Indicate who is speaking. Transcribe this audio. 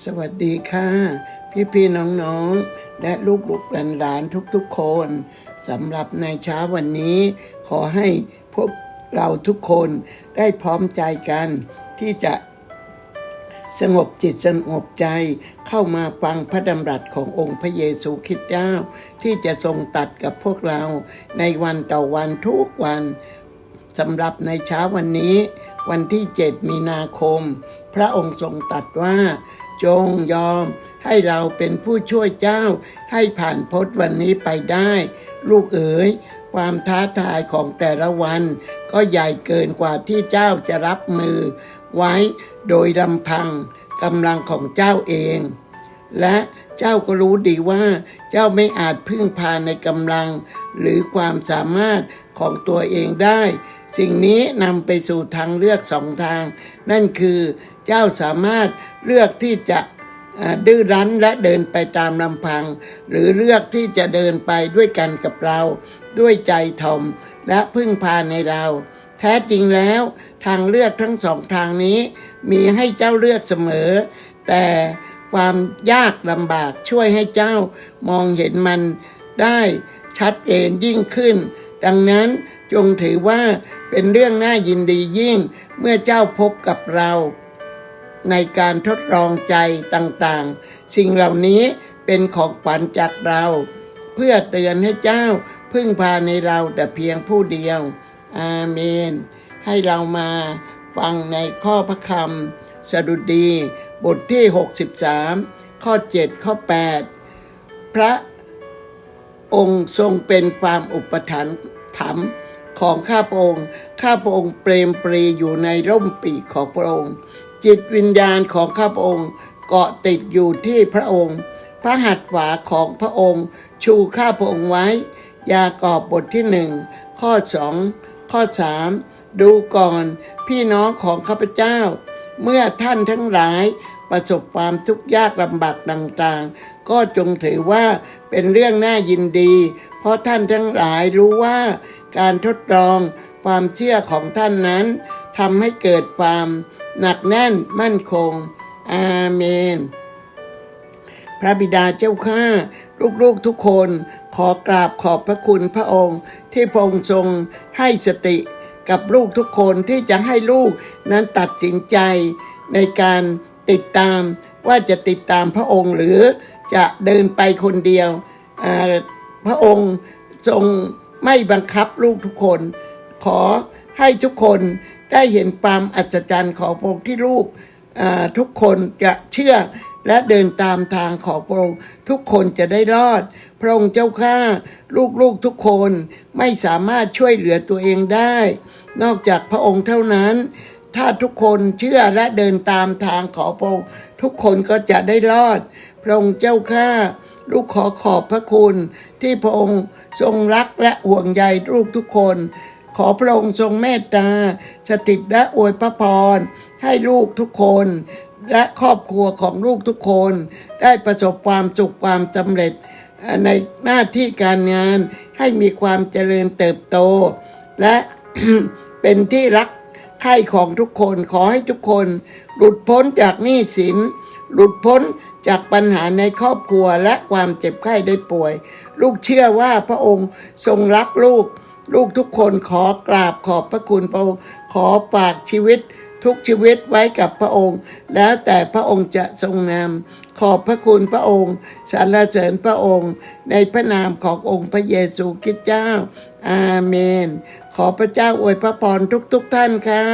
Speaker 1: สวัสดีค่ะ พี่พี่ๆน้องๆและลูกลูกหลานหลานทุกๆคนสำหรับในเช้าวันนี้ ขอให้พวกเราทุกคนได้พร้อมใจกันที่จะสงบจิตสงบใจเข้ามาฟังพระดำรัสขององค์พระเยซูคริสต์เจ้า ที่จะทรงตัดกับพวกเราในวันต่อวันทุกวันสำหรับในเช้าวันนี้ วันที่ 7 มีนาคม พระองค์ทรงตรัสว่า จงยอม ให้เราเป็นผู้ช่วยเจ้า ให้ผ่านพ้นวันนี้ไปได้ ลูกเอ๋ยความท้าทายของแต่ละวัน ก็ใหญ่เกินกว่าที่เจ้าจะรับมือ ไว้โดยลำพังกำลังของเจ้าเอง และเจ้าก็รู้ดีว่า เจ้าไม่อาจพึ่งพาในกำลัง หรือความสามารถของตัวเองได้ สิ่งนี้นำไปสู่ทางเลือกสองทาง นั่นคือ เจ้าสามารถเลือกที่จะดื้อรั้นและเดินไปตามลำพัง หรือเลือกที่จะเดินไปด้วยกันกับเรา ด้วยใจถ่อมและพึ่งพาในเรา แท้จริงแล้วทางเลือกทั้งสองทางนี้ มีให้เจ้าเลือกเสมอ แต่ความยากลำบากช่วยให้เจ้ามองเห็นมันได้ชัดเจนยิ่งขึ้น ดังนั้นจงถือว่าเป็นเรื่องน่ายินดียิ่งเมื่อเจ้าพบกับเรา ในการทดลองใจต่างๆ สิ่งเหล่านี้เป็นของขวัญจากเรา เพื่อเตือนให้เจ้าพึ่งพาในเราแต่เพียงผู้เดียว อาเมน ให้เรามาฟังในข้อพระคำสดุดี บทที่ 63 ข้อ 7 ข้อ 8 พระองค์ทรงเป็นความอุปถัมภ์ถม ของข้าพระองค์ ข้าพระองค์เปรมปรีอยู่ในร่มปีกของพระองค์ จิตวิญญาณของข้าพระองค์เกาะติดอยู่ที่พระองค์ พระหัตถ์ขวาของพระองค์ ชูข้าพระองค์ไว้ ยากอบบทที่หนึ่งข้อสองข้อสามดูก่อนพี่น้องของข้าพเจ้า เมื่อท่านทั้งหลายประสบความทุกข์ยากลำบากต่างๆ ก็จงถือว่าเป็นเรื่องน่ายินดี เพราะท่านทั้งหลายรู้ว่าการทดลองความเชื่อของท่านนั้นทำให้เกิดความหนักแน่นมั่นคง อาเมน พระบิดาเจ้าข้าลูกๆทุกคนขอกราบขอบพระคุณพระองค์ ที่พระองค์ทรงให้สติกับลูกทุกคนที่จะให้ลูกนั้นตัดสินใจในการติดตามว่าจะติดตามพระองค์หรือจะเดินไปคนเดียวอ่า พระองค์ทรงไม่บังคับลูกทุกคน ขอให้ทุกคนได้เห็นความอัศจรรย์ของพระองค์ที่ลูกทุกคนจะเชื่อและเดินตามทางของพระองค์ทุกคนจะได้รอด พระองค์เจ้าข้าลูกๆทุกคนไม่สามารถช่วยเหลือตัวเองได้ นอกจากพระองค์เท่านั้น ถ้าทุกคนเชื่อและเดินตามทางของพระองค์ทุกคนก็จะได้รอด พระองค์เจ้าข้า ลูกขอขอบพระคุณ ที่พระองค์ทรงรักและห่วงใยลูกทุกคน ขอพระองค์ทรงเมตตาสถิตและอวยพระพรให้ลูกทุกคน และครอบครัวของลูกทุกคน ได้ประสบความสุขความสำเร็จ ในหน้าที่การงานให้มีความเจริญเติบโต และเป็นที่รักใคร่ของทุกคนขอให้ทุกคน หลุดพ้นจากหนี้สิน หลุดพ้น จากปัญหาในครอบครัวและความเจ็บไข้ได้ป่วย ลูกเชื่อว่าพระองค์ทรงรักลูก ลูกทุกคนขอกราบขอบพระคุณพระองค์ขอฝากชีวิตทุกชีวิตไว้กับพระองค์ แล้วแต่พระองค์จะทรงนำขอบพระคุณพระองค์สรรเสริญพระองค์ ในพระนามขององค์พระเยซูคริสต์เจ้า อาเมน ขอพระเจ้าอวยพระพรทุกๆทท่านค่ะ